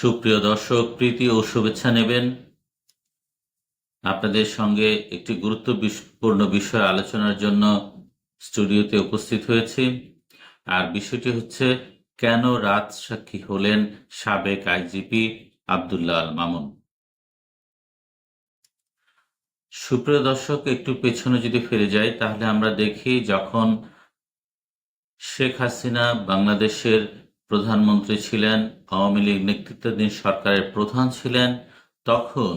সুপ্রিয় দর্শক, প্রীতি ও শুভেচ্ছা নেবেন। আপনাদের সঙ্গে একটি গুরুত্বপূর্ণ বিষয় আলোচনার জন্য স্টুডিওতে উপস্থিত হয়েছি, আর বিষয়টি হচ্ছে, কেন রাত সাক্ষী হলেন সাবেক আইজিপি আবদুল্লাহ আল মামুন? সুপ্রিয় দর্শক, একটু পেছনে যদি ফিরে যাই, তাহলে আমরা দেখি যখন শেখ হাসিনা বাংলাদেশের প্রধানমন্ত্রী ছিলেন, আওয়ামী লীগ নেতৃত্বাধীন সরকারের প্রধান ছিলেন, তখন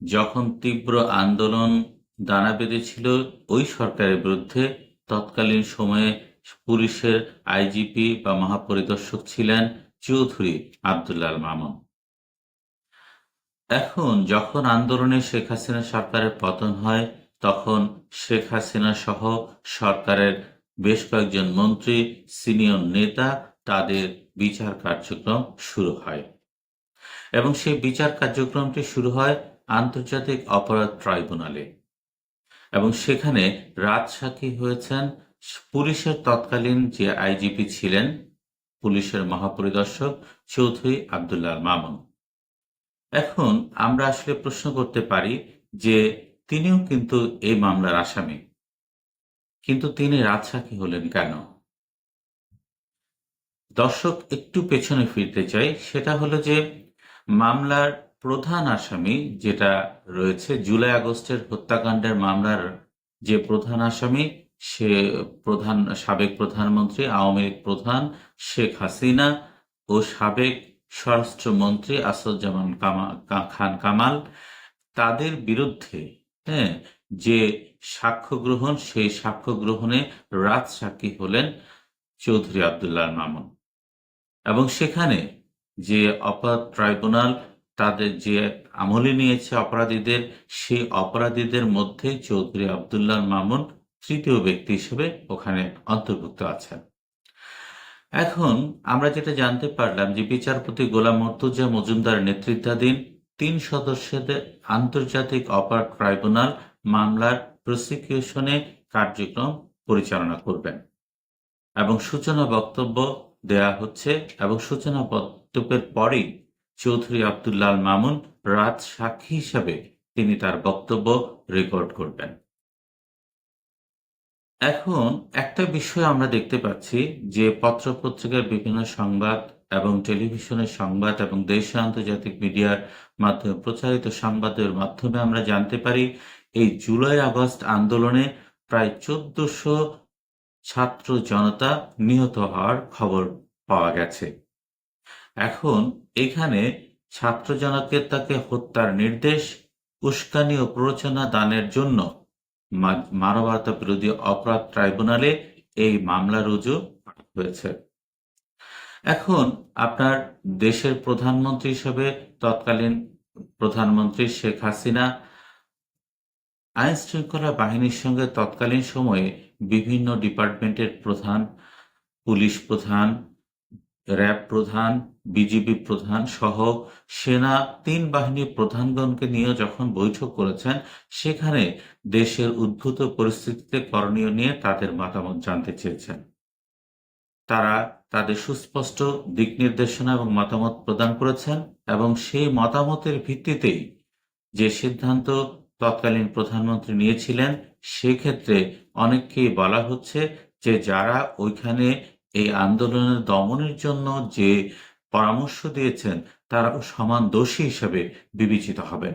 যখন তীব্র আন্দোলন দানা বেঁধেছিল ওই সরকারের বিরুদ্ধে, তৎকালীন সময়ে পুলিশের আইজিপি বা মহাপরিদর্শক ছিলেন চৌধুরী আবদুল্লাহ আল মামুন। এখন যখন আন্দোলনে শেখ হাসিনা সরকারের পতন হয়, তখন শেখ হাসিনা সহ সরকারের বেশ কয়েকজন মন্ত্রী, সিনিয়র নেতা তাদের বিচার কার্যক্রম শুরু হয়। এবং সেই বিচার কার্যক্রমটি শুরু হয় আন্তর্জাতিক অপরাধ ট্রাইব্যুনালে। এবং সেখানে রাত সাক্ষী হয়েছেন পুলিশের তৎকালীন যে আইজিপি ছিলেন, পুলিশের মহাপরিদর্শক চৌধুরী আবদুল্লাহ মামুন। এখন আমরা আসলে প্রশ্ন করতে পারি যে তিনিও কিন্তু এই মামলার আসামি। কিন্তু তিনি রাত সাক্ষী হলেন কেন? দর্শক একটু পেছনে ফিরতে চাই, সেটা হলো যে মামলার প্রধান আসামি যেটা রয়েছে, জুলাই আগস্টের হত্যাকাণ্ডের মামলার যে প্রধান আসামি, সে প্রধান, সাবেক প্রধানমন্ত্রী, আওয়ামী লীগ প্রধান শেখ হাসিনা ও সাবেক স্বরাষ্ট্রমন্ত্রী আসাদুজ্জামান খান কামাল। তাদের বিরুদ্ধে হ্যাঁ যে সাক্ষ্য গ্রহণ, সেই সাক্ষ্য গ্রহণে রাত সাক্ষী হলেন চৌধুরী আবদুল্লাহ মামুন। এবং সেখানে যে অপরাধ ট্রাইব্যুনাল তাদের যে আমলে নিয়েছে অপরাধীদের, সেই অপরাধীদের মধ্যে চৌধুরী আবদুল্লাহ মামুন তৃতীয় ব্যক্তি হিসেবে ওখানে অন্তর্ভুক্ত আছেন। এখন আমরা যেটা জানতে পারলাম যে বিচারপতি গোলাম মর্তুজা মজুমদার নেতৃত্বাধীন তিন সদস্যদের আন্তর্জাতিক অপরাধ ট্রাইব্যুনাল মামলার প্রসিকিউশনে কার্যক্রম পরিচালনা করবেন এবং সূচনা বক্তব্য দেয়া হচ্ছে এবং সূচনা বক্তব্যের পরেই চৌধুরী আবদুল্লাল মামুন রাত সাক্ষী হিসাবে তিনি তার বক্তব্য রেকর্ড করবেন। এখন একটা বিষয় আমরা দেখতে পাচ্ছি যে পত্রপত্রিকার বিভিন্ন সংবাদ এবং টেলিভিশনের সংবাদ এবং দেশ আন্তর্জাতিক মিডিয়ার মাধ্যমে প্রচারিত সংবাদের মাধ্যমে আমরা জানতে পারি, এই জুলাই আগস্ট আন্দোলনে প্রায় চোদ্দশো ছাত্র জনতা নিহত হওয়ার খবর পাওয়া গেছে। এখন এখানে ছাত্র জনকের তাকে হত্যার নির্দেশ, উস্কানি ও প্ররোচনা দানের জন্য মানবতা বিরোধী অপরাধ ট্রাইব্যুনালে এই মামলা রুজু হয়েছে। এখন আপনার দেশের প্রধানমন্ত্রী হিসেবে তৎকালীন প্রধানমন্ত্রী শেখ হাসিনা আইন শৃঙ্খলা বাহিনীর সঙ্গে তৎকালীন সময়ে বিভিন্ন ডিপার্টমেন্টের প্রধান, পুলিশ প্রধান, র্যাব প্রধান, বিজিবি প্রধান সহ সেনা তিন বাহিনীর প্রধানগণকে নিয়ে যখন বৈঠক করেছেন, সেখানে দেশের উদ্ভূত পরিস্থিতিতে করণীয় নিয়ে তাদের মতামত জানতে চেয়েছেন। তারা তাদের সুস্পষ্ট দিক নির্দেশনা এবং মতামত প্রদান করেছেন এবং সেই মতামতের ভিত্তিতেই যে সিদ্ধান্ত তৎকালীন প্রধানমন্ত্রী নিয়েছিলেন, সেক্ষেত্রে অনেককেই বলা হচ্ছে যে যারা ওইখানে এই আন্দোলনের দমনের জন্য যে পরামর্শ দিয়েছেন, তারা সমান দোষী হিসেবে বিবেচিত হবেন।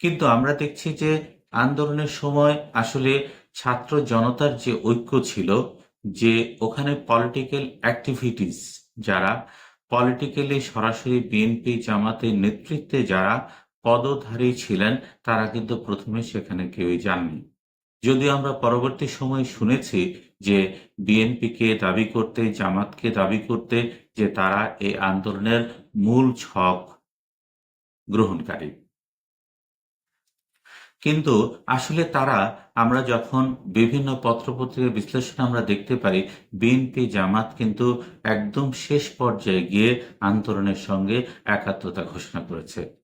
কিন্তু আমরা দেখছি যে আন্দোলনের সময় আসলে ছাত্র জনতার যে ঐক্য ছিল, যে ওখানে পলিটিক্যাল অ্যাক্টিভিটিস যারা পলিটিক্যালি সরাসরি বিএনপি জামাতের নেতৃত্বে যারা পদধারী ছিলেন, তারা কিন্তু প্রথমে সেখানে কেউই যাননি। যদিও আমরা পরবর্তী সময় শুনেছি যে বিএনপিকে দাবি করতে, জামাতকে দাবি করতে যে তারা এই আন্দোলনের মূল ছক গ্রহণকারী। কিন্তু আসলে তারা, আমরা যখন বিভিন্ন পত্রপত্রিকার বিশ্লেষণ আমরা দেখতে পারি, বিএনপি, জামাত কিন্তু একদম শেষ পর্যায়ে গিয়ে আন্দোলনের সঙ্গে একাত্মতা ঘোষণা করেছে।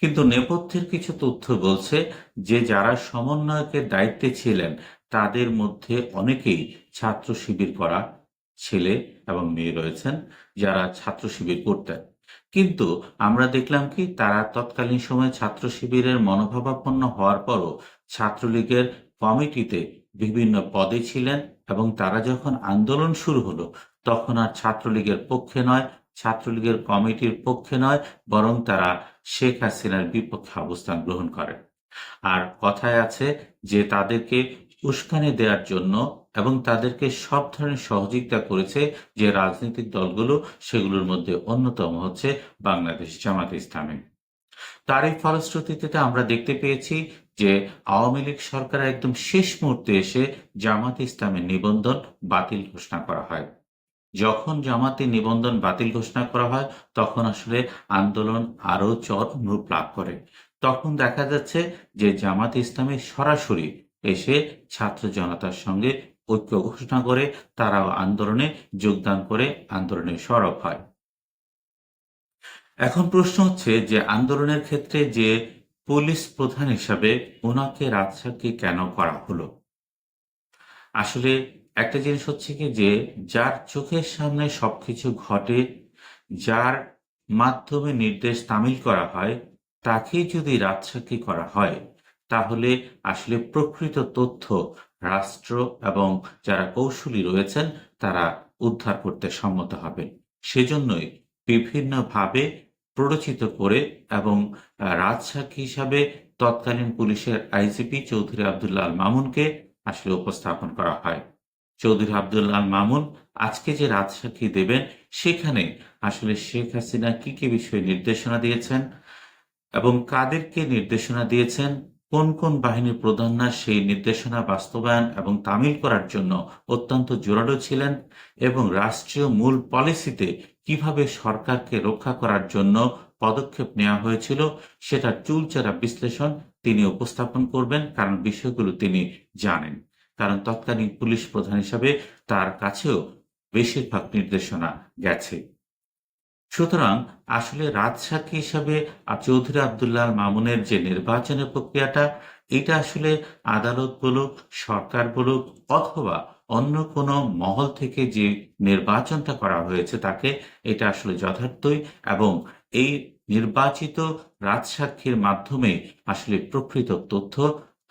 কিন্তু নেপথ্যের কিছু তথ্য বলছে যে যারা সমন্বয়কের দায়িত্বে ছিলেন, তাদের মধ্যে অনেকেই ছাত্র শিবির করা ছেলে এবং মেয়ে রয়েছেন যারা ছাত্র শিবির করতেন। কিন্তু আমরা দেখলাম কি, তারা তৎকালীন সময়ে ছাত্র শিবিরের মনোভাবাপন্ন হওয়ার পরও ছাত্রলীগের কমিটিতে বিভিন্ন পদে ছিলেন এবং তারা যখন আন্দোলন শুরু হলো, তখন আর ছাত্রলীগের পক্ষে নয় ছাত্রলীগের কমিটির পক্ষে নয়, বরং তারা শেখ হাসিনার বিপক্ষে অবস্থান গ্রহণ করেন আর কথায় আছে যে তাদেরকে উস্কানি দেওয়ার জন্য এবং তাদেরকে সব ধরনের সহযোগিতা করেছে যে রাজনৈতিক দলগুলো, সেগুলোর মধ্যে অন্যতম হচ্ছে বাংলাদেশ জামাত ইসলামী। এই ফলশ্রুতিতে আমরা দেখতে পেয়েছি যে আওয়ামী লীগ সরকার একদম শেষ মুহূর্তে এসে জামাত ইসলামের নিবন্ধন বাতিল ঘোষণা করা হয়। যখন জামাতে নিবন্ধন বাতিল ঘোষণা করা হয়, তখন আসলে আন্দোলন আরও চরম রূপ লাভ করে। তখন দেখা যাচ্ছে যে জামাত ইসলামী সরাসরি এসে ছাত্র জনতার সঙ্গে ঐক্য ঘোষণা করে, তারাও আন্দোলনে যোগদান করে আন্দোলনে সরব হয়। এখন প্রশ্ন হচ্ছে যে আন্দোলনের ক্ষেত্রে যে পুলিশ প্রধান হিসাবে ওনাকে রাজসাক্ষী কেন করা হলো? আসলে একটা জিনিস হচ্ছে কি যে, যার চোখের সামনে সবকিছু ঘটে, যার মাধ্যমে নির্দেশ তামিল করা হয়, তাকেই যদি রাজসাক্ষী করা হয়, তাহলে আসলে প্রকৃত তথ্য, রাষ্ট্র এবং যারা কৌশলী রয়েছেন, তারা উদ্ধার করতে সম্মত হবে। সেজন্যই বিভিন্নভাবে প্ররোচিত করে এবং রাজসাক্ষী হিসাবে তৎকালীন পুলিশের আইজিপি চৌধুরী আবদুল্লাহ মামুনকে আসলে উপস্থাপন করা হয়। চৌধুরী আবদুল্লাহ মামুন আজকে যে রাজসাক্ষী দেবেন, সেখানে আসলে শেখ হাসিনা কি কি বিষয়ে নির্দেশনা দিয়েছেন এবং কাদেরকে নির্দেশনা দিয়েছেন, কোন কোন বাহিনীর প্রধানরা সেই নির্দেশনা বাস্তবায়ন এবং তামিল করার জন্য অত্যন্ত জোরালো ছিলেন এবং রাষ্ট্রীয় মূল পলিসিতে কীভাবে সরকারকে রক্ষা করার জন্য পদক্ষেপ নেওয়া হয়েছিল সেটা চুলচেরা বিশ্লেষণ তিনি উপস্থাপন করবেন, কারণ বিষয়গুলো তিনি জানেন। কারণ তৎকালীন পুলিশ প্রধান হিসাবে তার কাছেও বেশিরভাগ নির্দেশনা গেছে। সুতরাং আসলে রাজসাক্ষী হিসাবে চৌধুরী আবদুল্লাহ মামুনের যে নির্বাচনের প্রক্রিয়াটা, এটা আসলে আদালত বলুক, সরকার বলুক, অথবা অন্য কোনো মহল থেকে যে নির্বাচনটা করা হয়েছে তাকে, এটা আসলে যথার্থই এবং এই নির্বাচিত রাজসাক্ষীর মাধ্যমে আসলে প্রকৃত তথ্য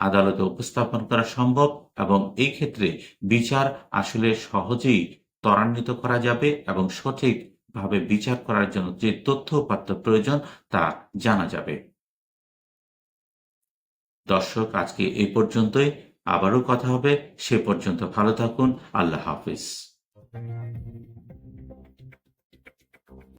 আদালতে উপস্থাপন করা সম্ভব। এবং এই ক্ষেত্রে বিচার আসলে সহজেই ত্বরান্বিত করা যাবে এবং সঠিকভাবে বিচার করার জন্য যে তথ্য উপাত্ত প্রয়োজন তা জানা যাবে। দর্শক, আজকে এই পর্যন্তই। আবারও কথা হবে। সে পর্যন্ত ভালো থাকুন। আল্লাহ হাফিজ।